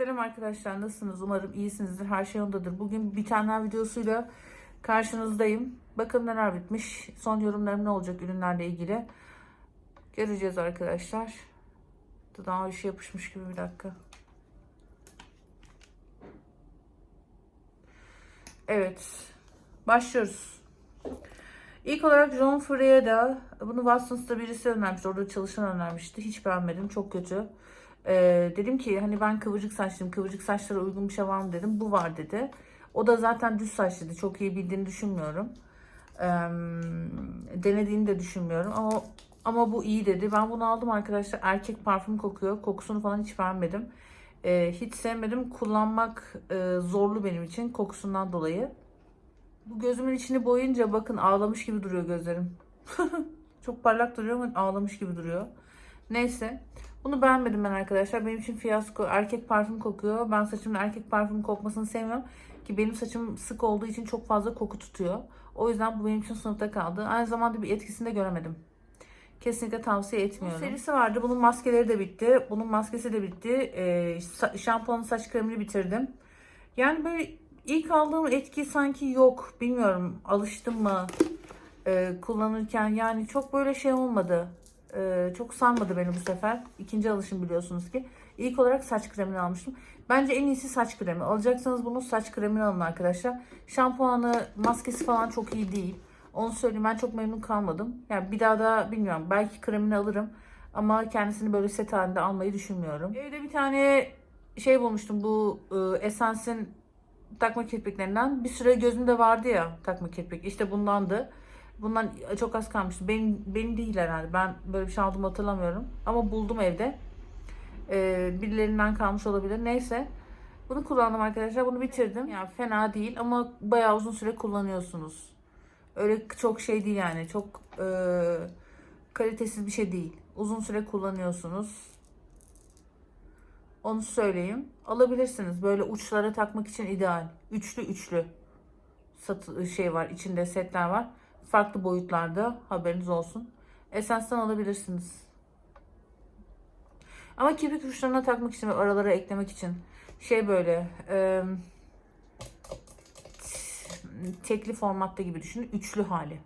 Selam arkadaşlar nasılsınız? Umarım iyisinizdir. Her şey yolundadır. Bugün bir tane videosuyla karşınızdayım. Bakın neler bitmiş. Son yorumlarım ne olacak ürünlerle ilgili. Göreceğiz arkadaşlar. Bir şey yapışmış gibi bir dakika. Evet. Başlıyoruz. İlk olarak John Frieda bunu Watson's'ta birisi önermişti. Orada çalışan önermişti. Hiç beğenmedim. Çok kötü. Ee, dedim ki hani ben kıvırcık saçlıyım. Kıvırcık saçlara uygun bir şey var mı dedim. Bu var dedi. O da zaten düz saçlıydı. Çok iyi bildiğini düşünmüyorum. Ee, denediğini de düşünmüyorum. Ama ama bu iyi dedi. Ben bunu aldım arkadaşlar. Erkek parfüm kokuyor. Kokusunu falan hiç beğenmedim. Ee, hiç sevmedim. Kullanmak e, zorlu benim için kokusundan dolayı. Bu gözümün içini boyunca bakın ağlamış gibi duruyor gözlerim. Çok parlak duruyor ama ağlamış gibi duruyor. Neyse. Bunu beğenmedim ben arkadaşlar. Benim için fiyasko. Erkek parfüm kokuyor. Ben saçımın erkek parfüm kokmasını sevmiyorum. Ki benim saçım sık olduğu için çok fazla koku tutuyor. O yüzden bu benim için sınıfta kaldı. Aynı zamanda bir etkisini de göremedim. Kesinlikle tavsiye etmiyorum. Bunun serisi vardı. Bunun maskeleri de bitti. Bunun maskesi de bitti. Ee, şampuanın saç kremini bitirdim. Yani böyle ilk aldığım etki sanki yok. Bilmiyorum alıştım mı e, kullanırken. Yani çok böyle şey olmadı. E, çok sarmadı beni bu sefer. İkinci alışım biliyorsunuz ki. İlk olarak saç kremini almıştım. Bence en iyisi saç kremi. Alacaksanız bunun saç kremini alın arkadaşlar. Şampuanı, maskesi falan çok iyi değil. Onu söyleyeyim ben çok memnun kalmadım. Yani bir daha da bilmiyorum. Belki kremini alırım. Ama kendisini böyle set halinde almayı düşünmüyorum. Evde bir tane şey bulmuştum. Bu e, Essence'in takma kirpiklerinden. Bir süre gözümde vardı ya takma kirpik. İşte bundandı. Bundan çok az kalmıştı. Benim, benim değil herhalde. Ben böyle bir şey aldım hatırlamıyorum. Ama buldum evde. Ee, birilerinden kalmış olabilir. Neyse. Bunu kullandım arkadaşlar. Bunu bitirdim. Yani fena değil ama bayağı uzun süre kullanıyorsunuz. Öyle çok şey değil yani. Çok e, kalitesiz bir şey değil. Uzun süre kullanıyorsunuz. Onu söyleyeyim. Alabilirsiniz. Böyle uçlara takmak için ideal. Üçlü üçlü satı şey var. içinde setler var. Farklı boyutlarda haberiniz olsun. Esence'den alabilirsiniz. Ama kirpik uçlarına takmak için ve aralara eklemek için şey böyle e, tekli formatta gibi düşünün. Üçlü hali.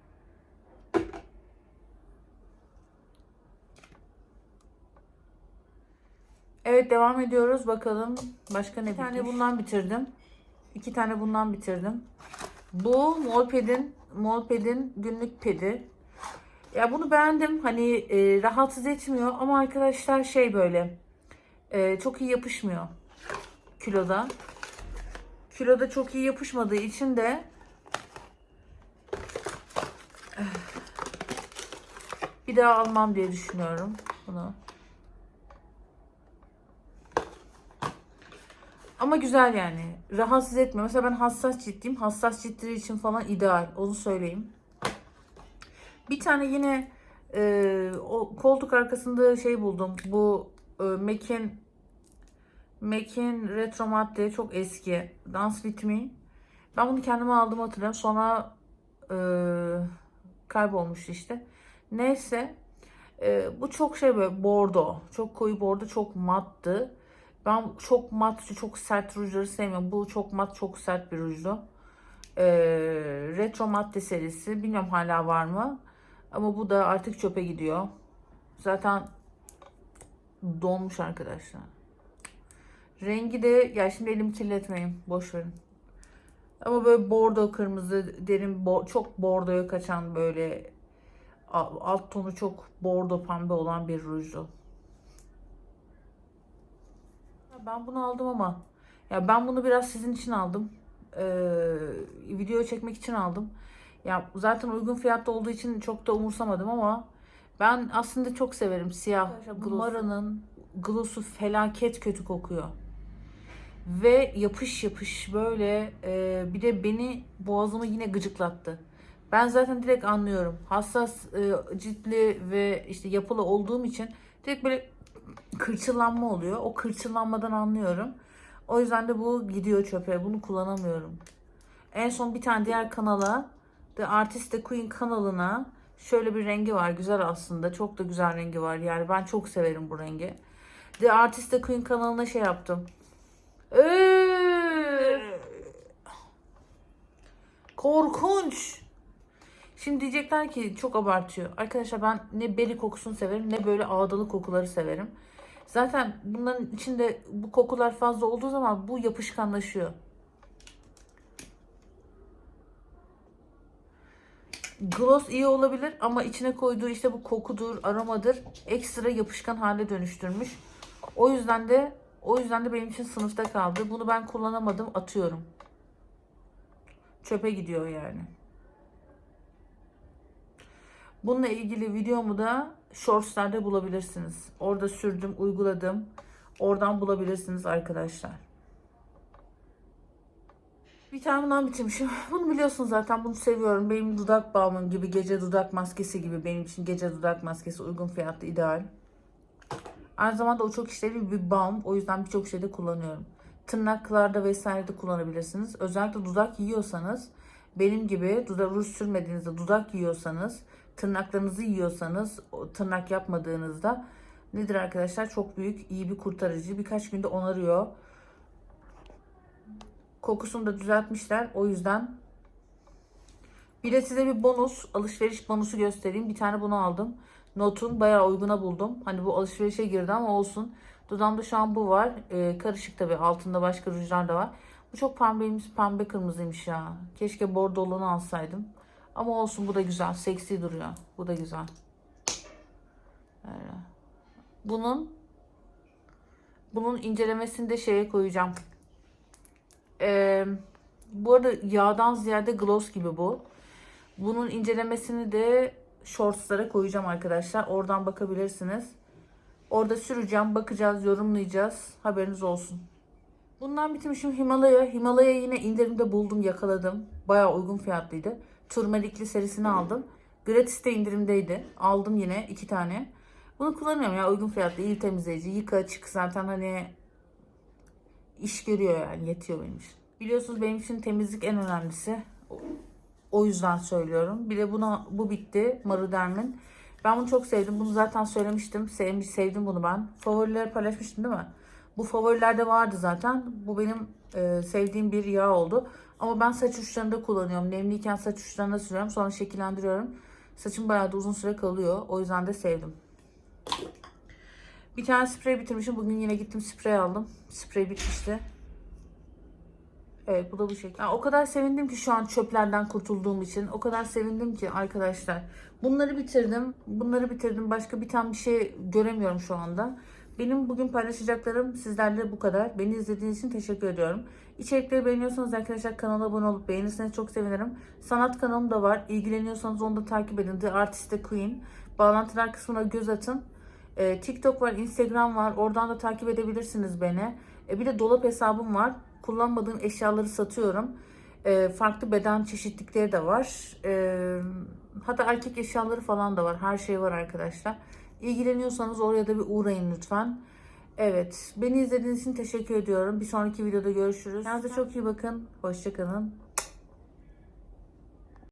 Evet devam ediyoruz. Bakalım başka ne Bir tane bundan bitirdim. İki tane bundan bitirdim. Bu Molped'in Molped'in günlük pedi. Ya bunu beğendim. Hani e, rahatsız etmiyor ama arkadaşlar şey böyle e, çok iyi yapışmıyor kiloda. Kiloda çok iyi yapışmadığı için de eh, bir daha almam diye düşünüyorum bunu. Ama güzel yani. Rahatsız etmiyor. Mesela ben hassas ciddiyim. Hassas ciddileri için falan ideal. Onu söyleyeyim. Bir tane yine e, o koltuk arkasında şey buldum. Bu e, Mac'in Mac'in retro madde çok eski. Dance With Me. Ben bunu kendime aldım hatırlıyorum. Sonra e, kaybolmuştu işte. Neyse. E, bu çok şey böyle bordo. Çok koyu bordo. Çok mattı. Ben çok mat, çok sert rujları sevmiyorum. Bu çok mat, çok sert bir rujdu. Ee, retro madde serisi. Bilmiyorum hala var mı. Ama bu da artık çöpe gidiyor. Zaten donmuş arkadaşlar. Rengi de ya şimdi elimi kirletmeyin. Boş verin. Ama böyle bordo kırmızı derin bo çok bordoya kaçan böyle alt tonu çok bordo pembe olan bir rujdu. Ben bunu aldım ama ya ben bunu biraz sizin için aldım. Ee, video çekmek için aldım. Ya zaten uygun fiyatta olduğu için çok da umursamadım ama ben aslında çok severim siyah. Gumara'nın glossu felaket kötü kokuyor. Ve yapış yapış böyle e, bir de beni boğazımı yine gıcıklattı. Ben zaten direkt anlıyorum. Hassas e, ciltli ve işte yapılı olduğum için direkt böyle kırçıllanma oluyor. O kırçıllanmadan anlıyorum. O yüzden de bu gidiyor çöpe. Bunu kullanamıyorum. En son bir tane diğer kanala The Artist The Queen kanalına şöyle bir rengi var. Güzel aslında. Çok da güzel rengi var. Yani ben çok severim bu rengi. The Artist The Queen kanalına şey yaptım. Ee, korkunç. Şimdi diyecekler ki çok abartıyor. Arkadaşlar ben ne beri kokusunu severim ne böyle ağdalı kokuları severim. Zaten bunların içinde bu kokular fazla olduğu zaman bu yapışkanlaşıyor. Gloss iyi olabilir ama içine koyduğu işte bu kokudur, aromadır ekstra yapışkan hale dönüştürmüş. O yüzden de o yüzden de benim için sınıfta kaldı. Bunu ben kullanamadım, atıyorum. Çöpe gidiyor yani. Bununla ilgili videomu da Shorts'larda bulabilirsiniz. Orada sürdüm, uyguladım. Oradan bulabilirsiniz arkadaşlar. Bir tane bundan bitirmişim. Bunu biliyorsunuz zaten. Bunu seviyorum. Benim dudak balmım gibi, gece dudak maskesi gibi. Benim için gece dudak maskesi uygun fiyatlı, ideal. Aynı zamanda o çok işlevli bir balm. O yüzden birçok şeyde kullanıyorum. Tırnaklarda vesaire de kullanabilirsiniz. Özellikle dudak yiyorsanız, benim gibi dudak ruj sürmediğinizde dudak yiyorsanız, tırnaklarınızı yiyorsanız, tırnak yapmadığınızda nedir arkadaşlar? Çok büyük, iyi bir kurtarıcı. Birkaç günde onarıyor. Kokusunu da düzeltmişler. O yüzden bir de size bir bonus, alışveriş bonusu göstereyim. Bir tane bunu aldım. Notun bayağı uyguna buldum. Hani bu alışverişe girdi ama olsun. Dudağımda şu an bu var. Ee, karışık tabii. Altında başka rujlar da var. Bu çok pembeymiş, pembe kırmızıymış ya. Keşke bordolunu alsaydım. Ama olsun bu da güzel. Seksi duruyor. Bu da güzel. Böyle. Bunun bunun incelemesini de şeye koyacağım. Ee, bu arada yağdan ziyade gloss gibi bu. Bunun incelemesini de shortslara koyacağım arkadaşlar. Oradan bakabilirsiniz. Orada süreceğim, bakacağız, yorumlayacağız. Haberiniz olsun. Bundan bitirmişim Himalaya. Himalaya yine indirimde buldum, yakaladım. Bayağı uygun fiyatlıydı. Turmerikli serisini aldım. Gratis de indirimdeydi. Aldım yine iki tane. Bunu kullanıyorum ya uygun fiyatlı, iyi temizleyici. Yıka çık zaten hani iş görüyor yani yetiyor benim için. Biliyorsunuz benim için temizlik en önemlisi. O- O yüzden söylüyorum. Bir de buna bu bitti Maruderm'in. Ben bunu çok sevdim. Bunu zaten söylemiştim. Sevmiş, sevdim bunu ben. Favorileri paylaşmıştım değil mi? Bu favorilerde vardı zaten. Bu benim e, sevdiğim bir yağ oldu. Ama ben saç uçlarında kullanıyorum. Nemliyken saç uçlarında sürüyorum. Sonra şekillendiriyorum. Saçım bayağı da uzun süre kalıyor. O yüzden de sevdim. Bir tane sprey bitirmişim. Bugün yine gittim sprey aldım. Sprey bitmişti. Evet bu da bu şekilde. Ya, o kadar sevindim ki şu an çöplerden kurtulduğum için. O kadar sevindim ki arkadaşlar. Bunları bitirdim. Bunları bitirdim. Başka bir tane bir şey göremiyorum şu anda. Benim bugün paylaşacaklarım sizlerle bu kadar. Beni izlediğiniz için teşekkür ediyorum. İçerikleri beğeniyorsanız arkadaşlar kanala abone olup beğenirseniz çok sevinirim. Sanat kanalım da var. İlgileniyorsanız onu da takip edin. The Artist The Queen. Bağlantılar kısmına göz atın. Ee, TikTok var, Instagram var. Oradan da takip edebilirsiniz beni. E, bir de dolap hesabım var. Kullanmadığım eşyaları satıyorum. E, farklı beden çeşitlikleri de var. E, hatta erkek eşyaları falan da var. Her şey var arkadaşlar. İlgileniyorsanız oraya da bir uğrayın lütfen. Evet. Beni izlediğiniz için teşekkür ediyorum. Bir sonraki videoda görüşürüz. Kendinize çok iyi bakın. Hoşçakalın.